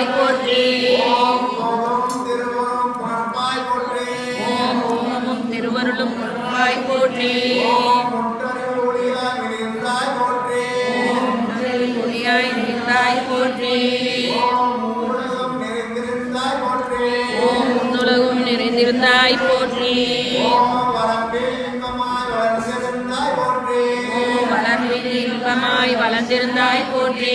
பரப்பாய் போற்றி. ஓமும் திருவருளும் பரப்பாய் போற்றி. ஒளியாய் நிகழ்ந்தாய் போற்றி. ஓம் நிறைந்திருந்தாய் போற்றி. வளர்ந்து வளர்ந்திருந்தாய் போற்றி.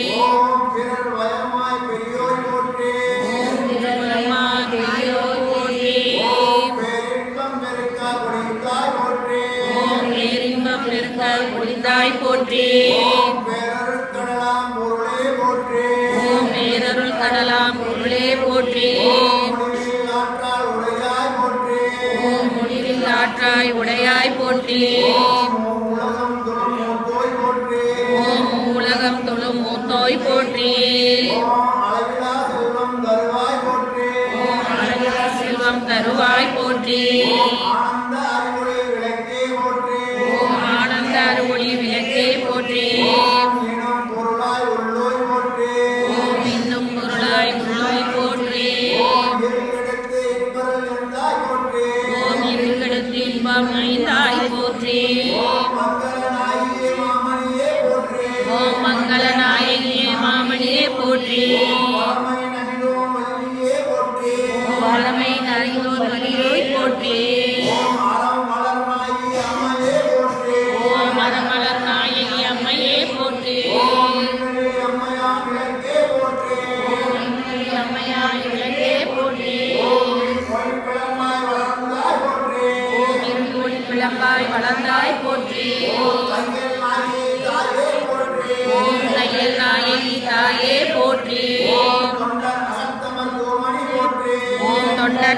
மலருள் கடலாம் பொருளே போற்றி. முடிவில் ஆற்றாய் உடையாய் போற்றி. ஓம் உலகம் தொழும் மூத்தோய் போற்றி. செல்வம் தருவாய் போற்றி.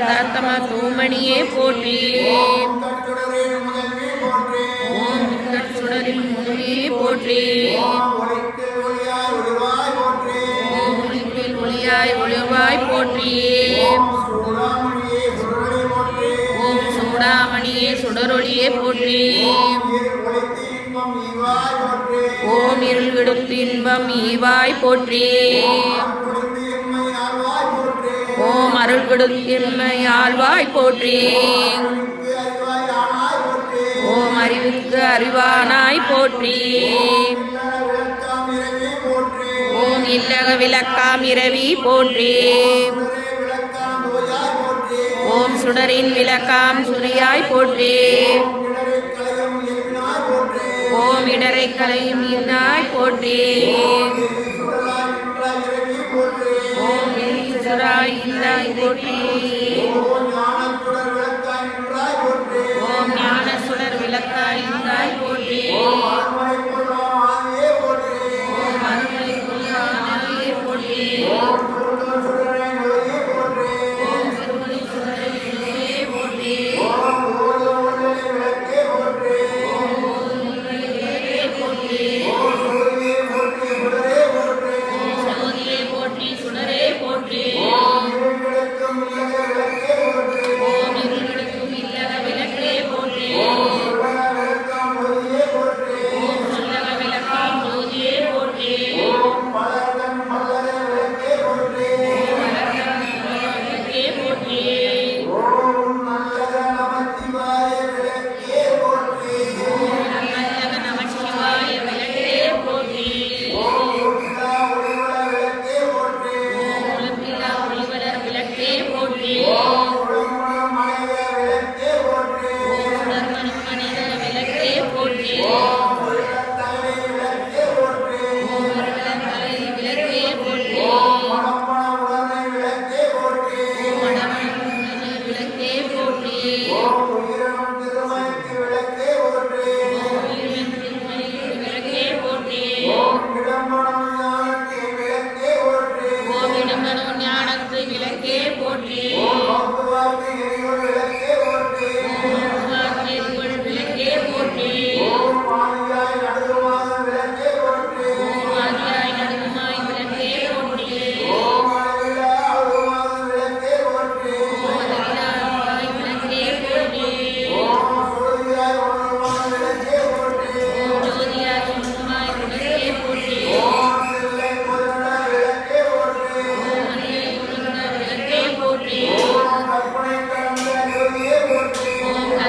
தரத்தம தூமணியே போற்றி. ஓம் சுடரில் முழுவே போற்றி. ஓம் ஒளிப்பில் ஒளியாய் ஒளிவாய் போற்றி. ஓம் சூடாமணியே சுடரொளியே போற்றி. ஓம் இருள் விடுத்து இன்பம் ஈவாய் போற்றி. ஓம் அருள் கொடுக்கின்மையால் வாய் போற்றி. ஓம் அறிவுக்கு அறிவானாய் போற்றி. ஓம் இல்லக விளக்காம் இரவி போற்றி. ஓம் சுடரின் விளக்காம் சுரியாய் போற்றி. ஓம் இடரை கலையும் இன்னாய் போற்றி. நின்றாய் இல்லாய் போற்றி. ஓம் ஞான சுடர் விளக்காய் நின்றாய் ஓம் ஞான சுடர் விளக்காய் நின்றாய்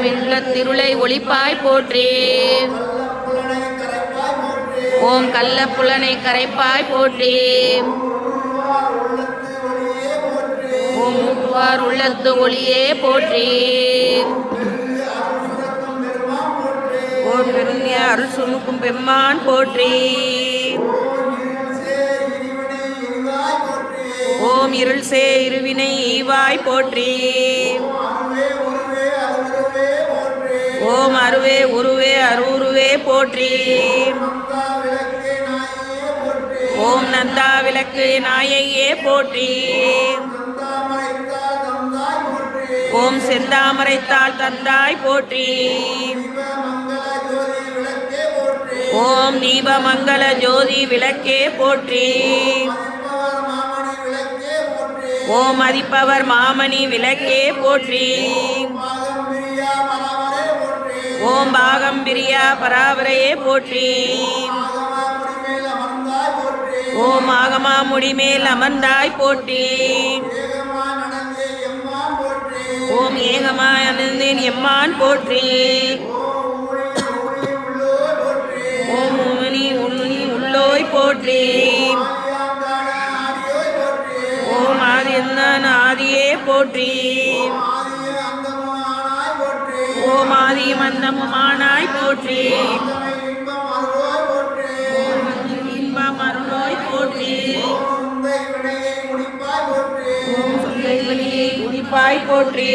ஓம் திருளை ஒளிப்பாய் போற்றி. ஓம் கள்ள புலனை கரைப்பாய் போற்றி. ஓம் ஊட்டுவார் உள்ளத்து ஒளியே போற்றி. ஓம் பெருந்திய அருள் சுணுக்கும் பெம்மான் போற்றி. ஓம் இருள் சே இருவினை ஈவாய் போற்றி. ஓம் அருவே உருவே அருவே போற்றி. ஓம் நந்தா விளக்கு நாயையே போற்றி. ஓம் செந்தாமரைத்தாள் தந்தாய் போற்றி. ஓம் தீபமங்கல ஜோதி விளக்கே போற்றி. ஓம் மதிப்பவர் மாமணி விளக்கே போற்றி. ஓம் பாகம் பிரியா பராவரையே போற்றி. ஓம் ஆகமா முடிமேல் அமர்ந்தாய் போற்றி. ஓம் ஏகமாய் அனந்தேன் எம்மான் போற்றி. ஓம் உமனி உன்னி உள்ளோய் போற்றி. ஓம் ஆதி என்ன ஆதியே போற்றி. ஓமாதி மந்தமுமானாய் போற்றி. இன்பம் அருளோய் போற்றி. குடிப்பாய் போற்றி.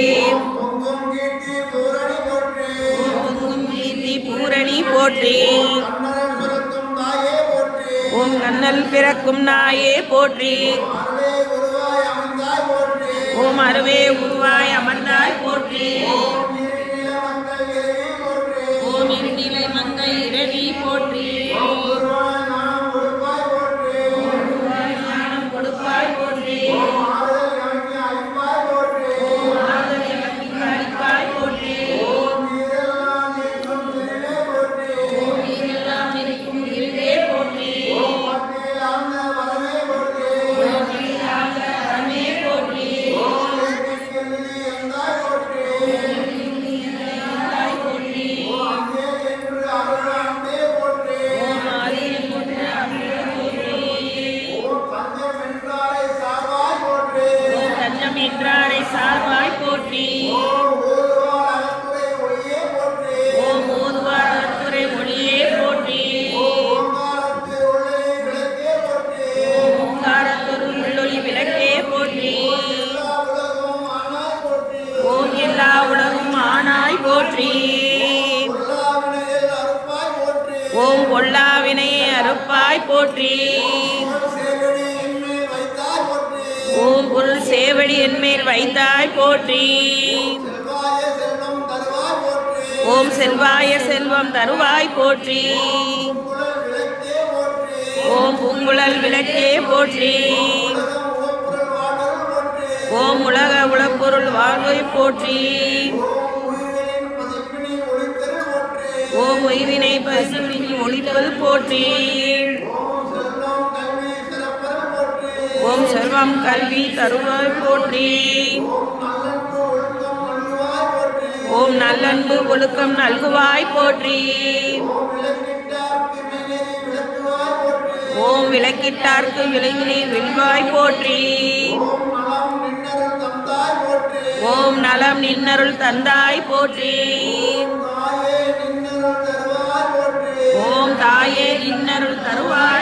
பூரணி போற்றி. ஓம் கண்ணல் பிறக்கும் நாயே போற்றி. ஓம் அருவே உருவாய் அமர்ந்தாய் போற்றி. வைத்தாய் போற்றி. ஓம் பொருள் சேவடி என்மேல் வைத்தாய் போற்றி. ஓம் செல்வாய செல்வம் தருவாய் போற்றி. ஓம் பூங்குழல் விளக்கே போற்றி. ஓம் உலக உளப்பொருள் வாழ்வை போற்றி. ஓம் உய்வினை பசுவினி ஒழிப்பது போற்றி. ஓம் சர்வம் கல்வி தருவாய் போற்றி. ஓம் நல்லன்பு ஒழுக்கம் நல்குவாய் போற்றி. ஓம் விளக்கிட்டார்க்கு விலங்கினை வெல்வாய் போற்றி. ஓம் நலம் நின்னருள் தந்தாய் போற்றி. ஓம் தாயே நின்னருள் தருவாய்